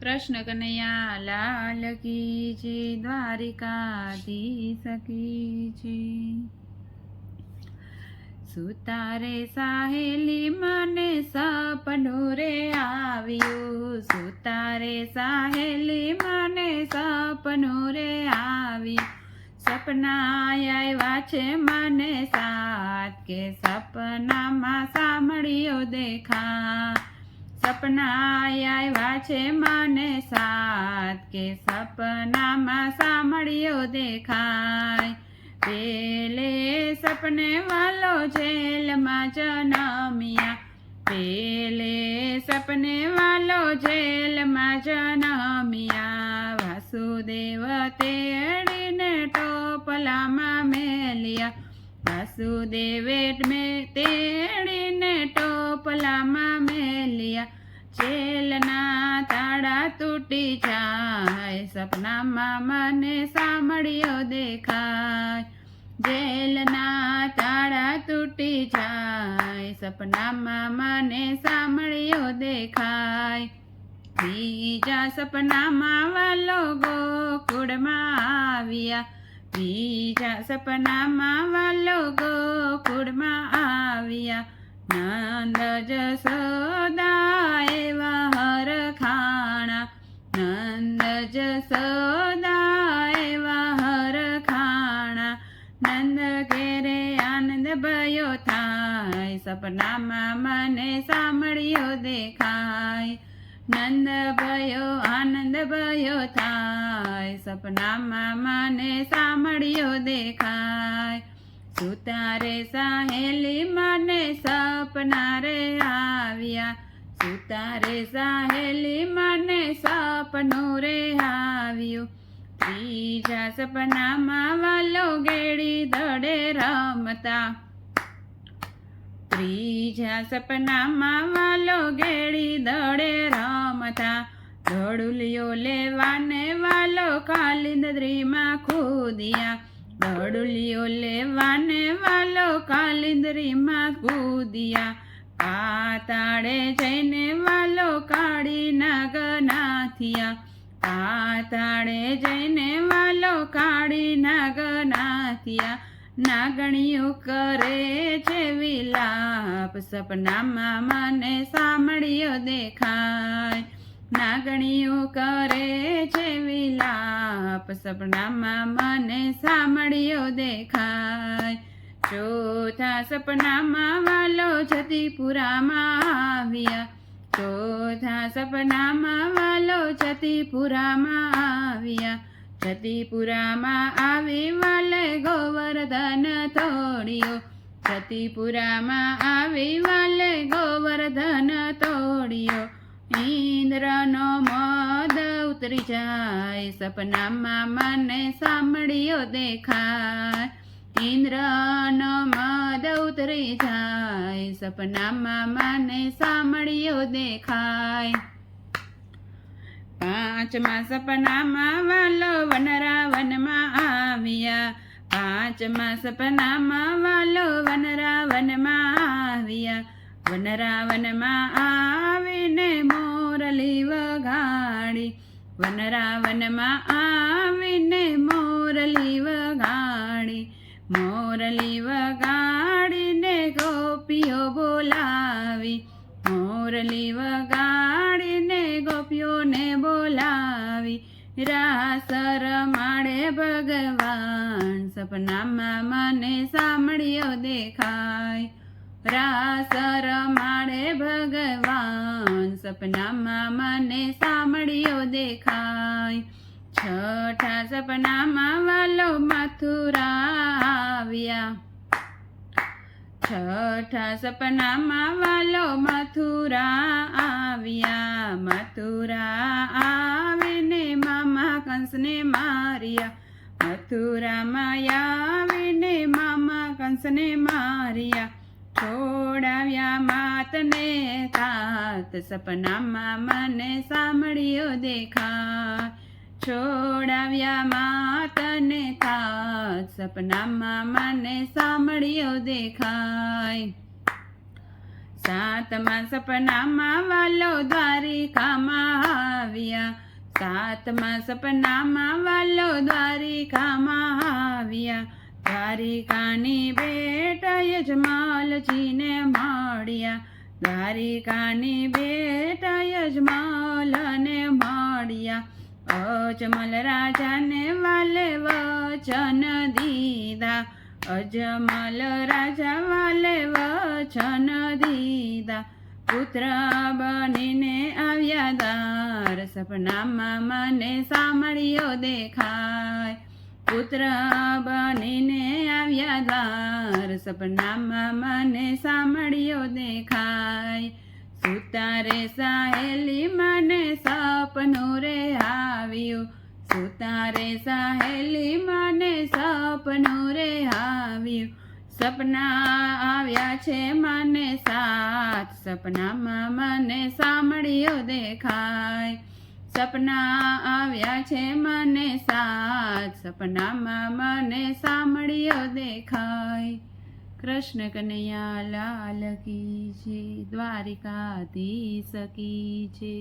કૃષ્ણ કનૈયા લાલ કી છે, દ્વારિકાધીશ કી છે. સુતારે સાહેલી મને સપનું રે આવ્યું. સુતારે સાહેલી મને સપનું રે આવ્યું. સપના આવ્યા છે મને સાત કે સપનામાં સાંભળ્યો દેખા. સપના આવ્યા છે મને સાત કે સપનામાં સાંભળ્યો દેખાય. પેલે સપને વાલો જેલમાં જનમિયા. પેલે સપને વાલો જેલમાં જનમિયા. વાસુદેવ તેડીને ટોપલામાં મેલિયા. વાસુદેવે મેં તેડીને ટોપલામાં મેલિયા. જેલના તાળા તૂટી જાય. સપનામાં મને સાંભળ્યો દેખાય. જેલના તાળા તૂટી જાય. સપનામાં મને સાંભળ્યો દેખાય. બીજા સપનામાં વાલો ગોકુળમાં આવ્યા. બીજા સપનામાં વાલો ગોકુળમાં આવ્યા. નંદ જસોદા જસોદા એવા હરખાણા નંદ ઘેરે આનંદ ભયો થાય. સપનામાં મને સાંભળ્યો દેખાય. નંદ ભયો, આનંદ ભયો થાય. સપનામાં મને સાંભળ્યો દેખાય. સુતારે સાહેલી મને સપના રે આવ્યા. સુતારે સાહેલી મને સપનું રે આવ્યું ત્રીજા સપનામાં વાલો ગેડી દડે રમતા. ત્રીજા સપનામાં વાલો ગેડી દડે રમતા. દડુલિયો લેવાને વાલો કાલિંદરીમાં ખોદિયા દડુલિયો લેવાને વાલો કાલિંદરીમાં કૂદિયા. પાતાળે જઈને વાલો કાળી નાગનાથિયા. પાતાળે જઈને વાલો કાળી નાગનાથિયા. નાગણીઓ કરે છે વિલાપ, સપનામાં મને સાંભળ્યો દેખાય. નાગણીઓ કરે છે વિલાપ, સપનામાં મને સાંભળ્યો દેખાય. ચોથા સપનામાં વાલો જતીપુરામાં આવ્યા. ચોથા સપનામાં વાલો જતીપુરામાં આવ્યા. જતીપુરામાં આવી વાલે ગોવર્ધન તોડ્યો. જતીપુરામાં આવી વાલે ગોવર્ધન તોડ્યો. ઇન્દ્રનો મદ ઉતરી જાય, સપનામાં મને સાંભળ્યો દેખાય. ઇન્દ્રનો મદ ઉતરી જાય સપનામાં મને સાંભળ્યો દેખાય. પાંચમા સપનામાં વાલો વનરાવનમાં આવ્યા. પાંચમા સપનામાં વાલો વનરાવનમાં આવ્યા. વનરાવનમાં આવીને મોરલી વગાડી. વનરાવનમાં આવીને મોરલી વગાડી. મોરલી વગાડીને ગોપીઓ બોલાવી. મોરલી વગાડીને ગોપીઓને બોલાવી. રાસ રમાડે ભગવાન સપનામાં મને સાંભળ્યો દેખાય. રાસ રમાડે ભગવાન સપનામાં મને સાંભળ્યો દેખાય. છઠા સપનામાં વાલો મથુરા છઠા સપનામાં વાલો મથુરા આવ્યા. મથુરા આવીને મામા કંસને માર્યા. મથુરામાં આવીને મામા કંસને માર્યા. છોડાવ્યા માતને તાત. સપનામાં મને સાંભળ્યો દેખા. છોડાવ્યા માતને તાત સપનામાં મને સાંભળ્યો દેખાય. સાતમાં સપનામાં વાલો દ્વારિકામાં આવ્યા. સાતમાં સપનામાં વાલો દ્વારિકામાં આવ્યા. દ્વારિકાની બેટ યજમાલજીને મળ્યા. દ્વારિકાની બેટ યજમાલને મળ્યા. અજમલ રાજાને વાલે વચન દીધા. અજમલ રાજા વાલે વચન દીધા. પુત્ર બનીને આવ્યા દાર સપનામાં મને સાંભળ્યો દેખાય. પુત્ર બનીને આવ્યા દાર સપનામાં મને સાંભળ્યો દેખાય. સુતારે સાહેલી મને સપનું રે આવ્યું. સુતારે સાહેલી મને સપનું રે આવ્યું. સપના આવ્યા છે મને સાત સપનામાં મને સાંભળ્યો દેખાય. સપના આવ્યા છે મને સાત સપનામાં મને સાંભળ્યો દેખાય. કૃષ્ણ કનૈયા લાલ કી છે દ્વારિકાધીશ કી છે.